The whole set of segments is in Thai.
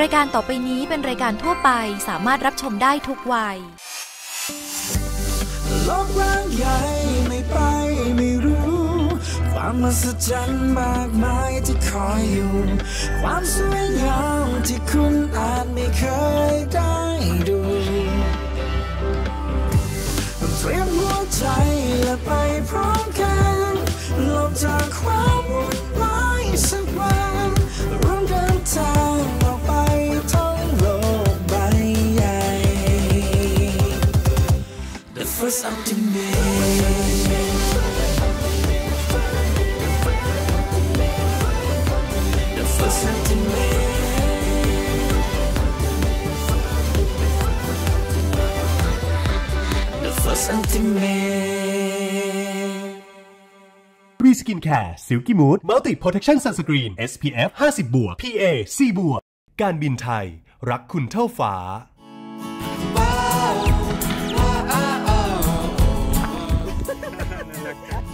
รายการต่อไปนี้เป็นรายการทั่วไปสามารถรับชมได้ทุกวัย โลกร้างใหญ่ไม่ไปไม่รู้ ความมหัศจรรย์มากมายที่คอยอยู่ ความสวยงามที่คุณอา The first ultimate The first ultimate The first ultimate รีสกินแคร์ซิลกี้มูดมัลติโปรเทคชั่นซันสกรีน SPF 50บวก PA C บวก การบินไทย รักคุณเท่าฟ้า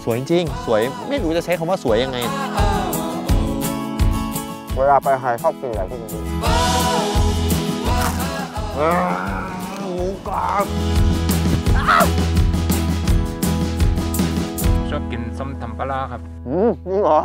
สวยจริง สวยไม่รู้จะใช้คำว่าสวยยังไง เวลาไปไฮชอบกินอะไรพวกนี้อ่าหมูกรอบชอบกินส้มตำปลาร้าครับ อืมนี่เหรอ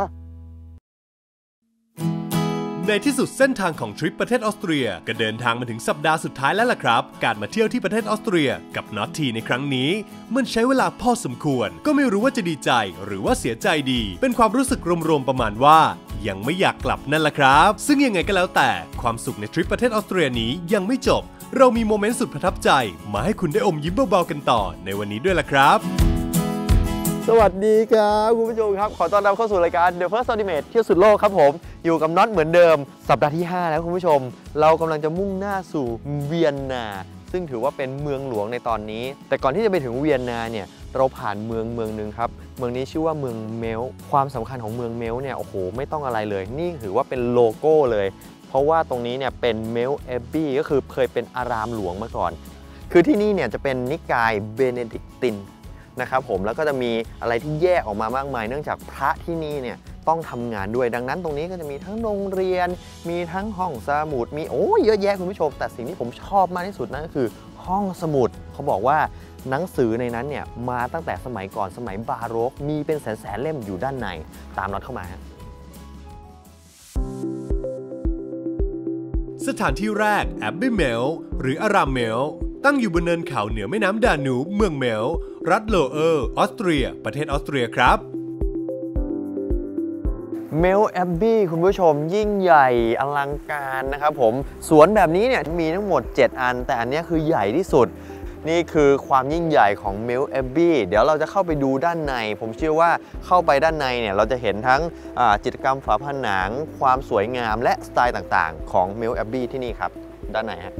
ในที่สุดเส้นทางของทริปประเทศออสเตรีย ก็เดินทางมาถึงสัปดาห์สุดท้ายแล้วล่ะครับ การมาเที่ยวที่ประเทศออสเตรียกับน็อตทีในครั้งนี้ มันใช้เวลาพอสมควร ก็ไม่รู้ว่าจะดีใจหรือว่าเสียใจดี เป็นความรู้สึกรวมๆประมาณว่า ยังไม่อยากกลับนั่นแหละครับ ซึ่งยังไงก็แล้วแต่ความสุขในทริปประเทศออสเตรียนี้ยังไม่จบ เรามีโมเมนต์สุดประทับใจ มาให้คุณได้อมยิ้มเบาๆกันต่อในวันนี้ด้วยล่ะครับ สวัสดีครับคุณผู้ชมครับ ขอต้อนรับเข้าสู่รายการ The First Ultimate เที่ยวสุดโลกครับผม อยู่กับน็อตเหมือนเดิม สัปดาห์ที่ 5 แล้วคุณผู้ชม เรากำลังจะมุ่งหน้าสู่เวียนนา ซึ่งถือว่าเป็นเมืองหลวงในตอนนี้ แต่ก่อนที่จะไปถึงเวียนนาเนี่ยเราผ่านเมืองเมืองหนึ่งครับ เมืองนี้ชื่อว่าเมืองเมล ความสำคัญของเมืองเมลเนี่ยโอ้โหไม่ต้องอะไรเลย นี่ถือว่าเป็นโลโก้เลย เพราะว่าตรงนี้เนี่ยเป็นเมลเอบบี้ก็คือเคยเป็นอารามหลวงมาก่อน คือที่นี่เนี่ยจะเป็นนิกายเบเนดิกติน นะครับผมแล้วก็จะมีอะไรที่แยกออกมามากมาย เนื่องจากพระที่นี่เนี่ยต้องทำงานด้วยดังนั้นตรงนี้ก็จะมีทั้งโรงเรียน มีทั้งห้องสมุดมีโอ้เยอะแยะคุณผู้ชม แต่สิ่งที่ผมชอบมากที่สุดนั่นก็คือห้องสมุดเขาบอกว่าหนังสือในนั้นเนี่ยมาตั้งแต่สมัยก่อนสมัยบาโรกมีเป็นแสนๆเล่มอยู่ด้านในตามน็อตเข้ามาสถานที่แรกแอบบิเมลหรืออารามเมล ตั้งอยู่บนเนินเขาเหนือแม่น้ำดานูบเมืองเมล รัฐโลเออร์ออสเตรีย ประเทศออสเตรียครับเมลแอบบี้คุณผู้ชมยิ่งใหญ่อลังการนะครับผม สวนแบบนี้เนี่ยมีทั้งหมด 7 อัน แต่อันนี้คือใหญ่ที่สุด นี่คือความยิ่งใหญ่ของเมลแอบบี้เดี๋ยวเราจะเข้าไปดูด้านใน ผมเชื่อว่าเข้าไปด้านในเนี่ยเราจะเห็นทั้งจิตรกรรมฝาผนัง ความสวยงามและสไตล์ต่างๆ ของเมลแอบบี้ที่นี่ครับ ด้านในฮะ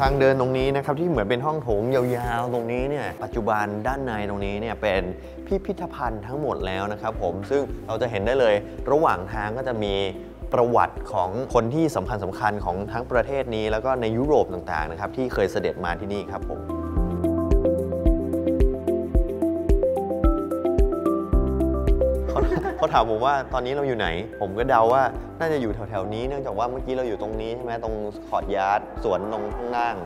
ทางเดินตรงนี้นะครับที่เหมือนเป็นห้องโถงยาวๆ ตรงนี้เนี่ยปัจจุบันด้านในตรงนี้เนี่ยเป็นพิพิธภัณฑ์ทั้งหมดแล้วนะครับผมซึ่งเราจะเห็นได้เลยระหว่างทางก็จะมีประวัติของคนที่สำคัญสำคัญของทั้งประเทศนี้ แล้วก็ในยุโรปต่างๆนะครับที่เคยเสด็จมาที่นี่ครับผม เขาถามผมว่าตอนนี้เราอยู่ไหน ผมก็เดาว่าน่าจะอยู่แถวๆนี้เนื่องจากว่าเมื่อกี้เราอยู่ตรงนี้ใช่ไหมตรงขอดยาร์ดสวนตรงข้างล่าง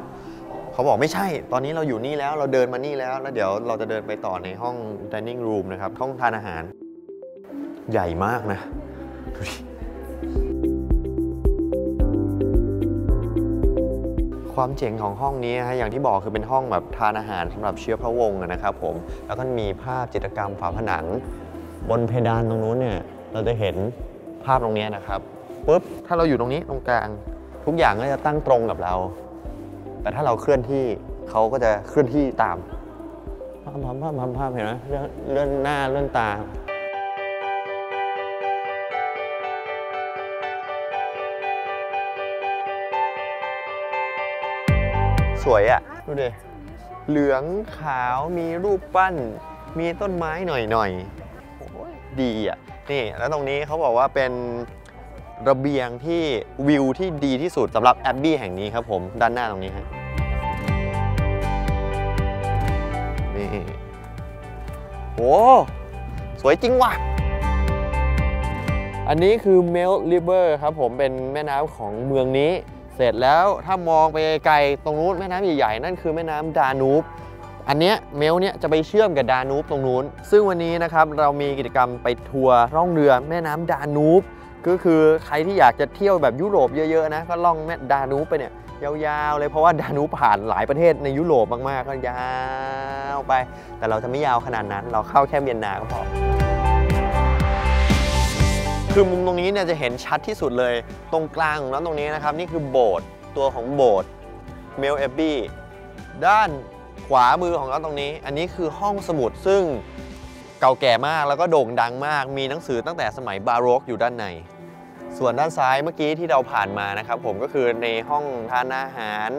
เขาบอกไม่ใช่ ตอนนี้เราอยู่นี่แล้วเราเดินมานี่แล้ว แล้วเดี๋ยวเราจะเดินไปต่อในห้อง dining room นะครับ ห้องทานอาหาร ใหญ่มากนะดูดิความเจ๋งของห้องนี้นะฮะอย่างที่บอกคือเป็นห้องแบบทานอาหารสำหรับเชื้อพระวงศ์นะครับผมแล้วก็มีภาพจิตรกรรมฝาผนัง บนเพดานตรงนู้นเนี่ยเราจะเห็นภาพตรงนี้นะครับปุ๊บถ้าเราอยู่ตรงนี้ตรงกลาง ทุกอย่างก็จะตั้งตรงกับเรา แต่ถ้าเราเคลื่อนที่เขาก็จะเคลื่อนที่ตามภาพภาพภาพภาพภาพเห็นไหมเลื่อนหน้าเลื่อนตาสวยอะ่ะดูดิ เหลืองขาวมีรูปปั้น มีต้นไม้หน่อยๆโอ้ย ดีอะนี่แล้วตรงนี้เขาบอกว่าเป็นระเบียงที่วิวที่ดีที่สุดสำหรับแอบบี้แห่งนี้ครับผมด้านหน้าตรงนี้ฮะนี่โอ้สวยจริงว่ะอันนี้คือเมลลิเบอร์ครับผมเป็นแม่น้ำของเมืองนี้ เสร็จแล้วถ้ามองไปไกลตรงนู้นแม่น้ำใหญ่ๆ นั่นคือแม่น้ำดานูบ อันเนี้ยเมลเนี่ยจะไปเชื่อมกับดานูบตรงนู้น ซึ่งวันนี้นะครับเรามีกิจกรรมไปทัวร์ร่องเรือแม่น้ำดานูบก็คือใครที่อยากจะเที่ยวแบบยุโรปเยอะๆนะก็ล่องแม่ดานูบไปเนี่ยยาวๆเลยเพราะว่าดานูบผ่านหลายประเทศในยุโรปมากๆก็ยาวไป แต่เราจะไม่ยาวขนาดนั้น เราเข้าแค่เวียนนาก็พอคือมุมตรงนี้เนี่ยจะเห็นชัดที่สุดเลย ตรงกลางของน้ำตรงนี้นะครับ นี่คือโบสถ์ตัวของโบสถ์เมลเอบบี้ด้าน ขวามือของเราตรงนี้ อันนี้คือห้องสมุดซึ่งเก่าแก่มากแล้วก็โด่งดังมาก มีหนังสือตั้งแต่สมัยบาโรกอยู่ด้านใน ส่วนด้านซ้ายเมื่อกี้ที่เราผ่านมานะครับ ผมก็คือในห้องทานอาหาร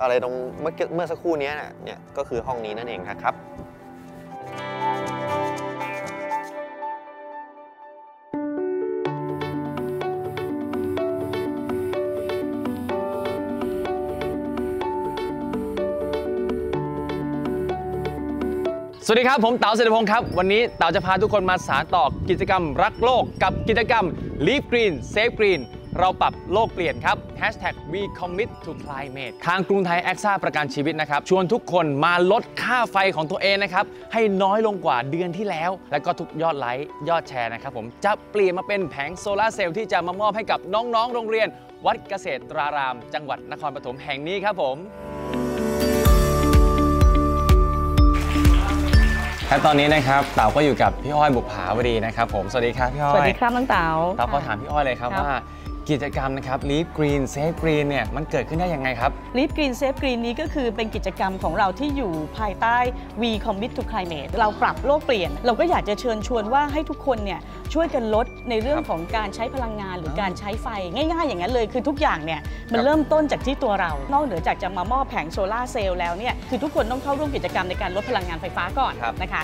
อะไรตรงเมื่อเมื่อสักครู่นี้เนี่ยก็คือห้องนี้นั่นเองนะครับ สวัสดีครับ ผมเต๋าเศรษฐพงศ์ครับ วันนี้เต๋าจะพาทุกคนมาสานต่อกิจกรรมรักโลกกับกิจกรรม Leave Green Save Green เราปรับโลกเปลี่ยนครับ Hashtag We Commit to Climate ทางกรุงไทยแอคซ่าประกันชีวิตนะครับ ชวนทุกคนมาลดค่าไฟของตัวเองนะครับ ให้น้อยลงกว่าเดือนที่แล้ว และก็ทุกยอดไลค์ยอดแชร์นะครับผมจะเปลี่ยนมาเป็นแผงโซลาร์เซลล์ที่จะมามอบให้กับน้องๆ โรงเรียน วัดเกษตราราม จังหวัดนครปฐมแห่งนี้ครับผม และตอนนี้นะครับเต๋าก็อยู่กับพี่อ้อยบุภาวดีนะครับผมสวัสดีครับพี่อ้อยสวัสดีครับน้องเต๋าเต๋าขอถามพี่อ้อยเลยครับครับว่า กิจกรรมนะครับ Leave Green Save Green เนี่ยมันเกิดขึ้นได้ยังไงครับลีฟกรีนเซฟกรีนนี้ก็คือเป็นกิจกรรมของเราที่อยู่ภายใต้ We Commit to Climate เราปรับโลกเปลี่ยน เราก็อยากจะเชิญชวนว่าให้ทุกคนเนี่ยช่วยกันลดในเรื่องของการใช้พลังงานหรือการใช้ไฟง่าย ๆ อย่างนั้นเลยคือทุกอย่างเนี่ยมันเริ่มต้นจากที่ตัวเรา นอกเหนือจากจะมามอบแผงโซลาร์เซลล์แล้วเนี่ยคือทุกคนต้องเข้าร่วมกิจกรรมในการลดพลังงานไฟฟ้าก่อนครับนะคะ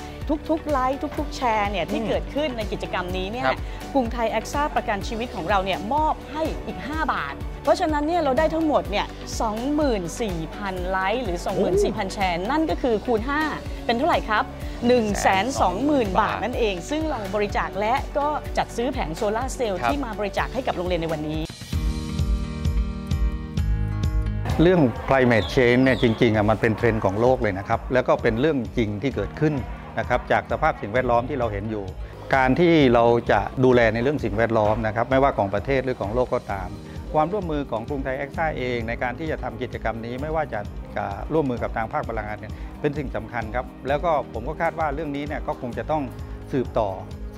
ทุกๆไลค์ทุก ๆ แชร์เนี่ยที่เกิดขึ้นในกิจกรรมนี้เนี่ยครับกรุงไทยแอคซ่าประกันชีวิตของเราเนี่ยมอบให้อีก 5 บาท เพราะฉะนั้นเนี่ยเราได้ทั้งหมดเนี่ย24,000 ไลค์หรือ 24,000 แชร์นั่นก็คือคูณ 5 เป็นเท่าไหร่ครับ 120,000 บาทนั่นเอง ซึ่งเราบริจาคและก็จัดซื้อแผงโซลาร์เซลล์ครับที่มาบริจาคให้กับโรงเรียนในวันนี้ เรื่อง climate change เนี่ยจริงๆอะมันเป็นเทรนด์ของโลกเลยนะครับ แล้วก็เป็นเรื่องจริงที่เกิดขึ้นนะครับจากสภาพสิ่งแวดล้อมที่เราเห็นอยู่ การที่เราจะดูแลในเรื่องสิ่งแวดล้อมนะครับไม่ว่าของประเทศหรือของโลกก็ตาม ความร่วมมือของกรุงไทยแอคซ่าเองในการที่จะทำกิจกรรมนี้ไม่ว่าจะร่วมมือกับทางภาคพลังงานเนี่ยเป็นสิ่งสำคัญครับแล้วก็ผมก็คาดว่าเรื่องนี้เนี่ยก็คงจะต้องสืบต่อ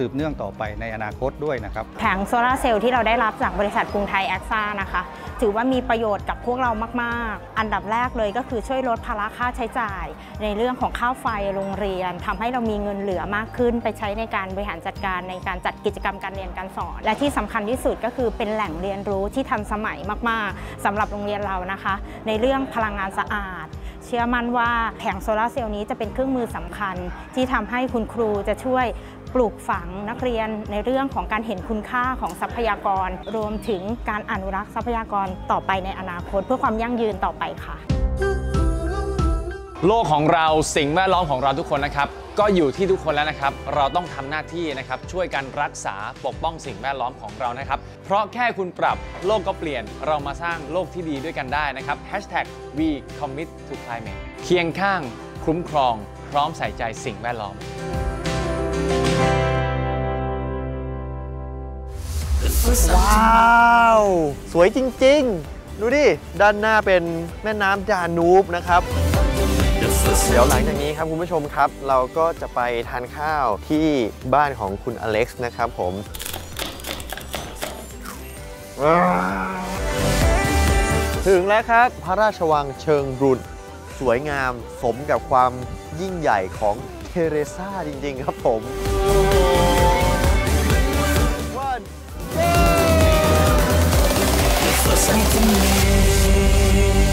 สืบเนื่องต่อไปในอนาคตด้วยนะครับแผงโซลาร์เซลล์ที่เราได้รับจากบริษัทกรุงไทยแอคซ่านะคะ ถือว่ามีประโยชน์กับพวกเรามากๆ อันดับแรกเลยก็คือช่วยลดภาระค่าใช้จ่าย ในเรื่องของค่าไฟโรงเรียนทำให้เรามีเงินเหลือมากขึ้น ไปใช้ในการบริหารจัดการในการจัดกิจกรรมการเรียนการสอน และที่สำคัญที่สุดก็คือเป็นแหล่งเรียนรู้ที่ทันสมัยมากๆสำหรับโรงเรียนเรานะคะ ในเรื่องพลังงานสะอาดเชื่อมั่นว่าแผงโซลาร์เซลล์นี้จะเป็นเครื่องมือสำคัญ ที่ทำให้คุณครูจะช่วย ปลูกฝังนักเรียนในเรื่องของการเห็นคุณค่าของทรัพยากร รวมถึงการอนุรักษ์ทรัพยากรต่อไปในอนาคต เพื่อความยั่งยืนต่อไปค่ะ โลกของเราสิ่งแวดล้อมของเราทุกคนนะครับ ก็อยู่ที่ทุกคนแล้วนะครับ เราต้องทำหน้าที่นะครับ ช่วยกันรักษาปกป้องสิ่งแวดล้อมของเรานะครับ เพราะแค่คุณปรับโลกก็เปลี่ยนเรามาสร้างโลกที่ดีด้วยกันได้นะครับ we commit to climate เคียงข้าง คุ้มครอง พร้อมใส่ใจสิ่งแวดล้อม ว้าว สวยจริง ๆ ดูดิ ด้านหน้าเป็นแม่น้ำดานูบนะครับ เดี๋ยวหลังจากนี้ครับคุณผู้ชมครับ เราก็จะไปทานข้าวที่บ้านของคุณอเล็กซ์นะครับผมถึงแล้วครับ พระราชวังเชิงรุนสวยงามสมกับความยิ่งใหญ่ของเทเรซาจริง ๆ ครับผม something new.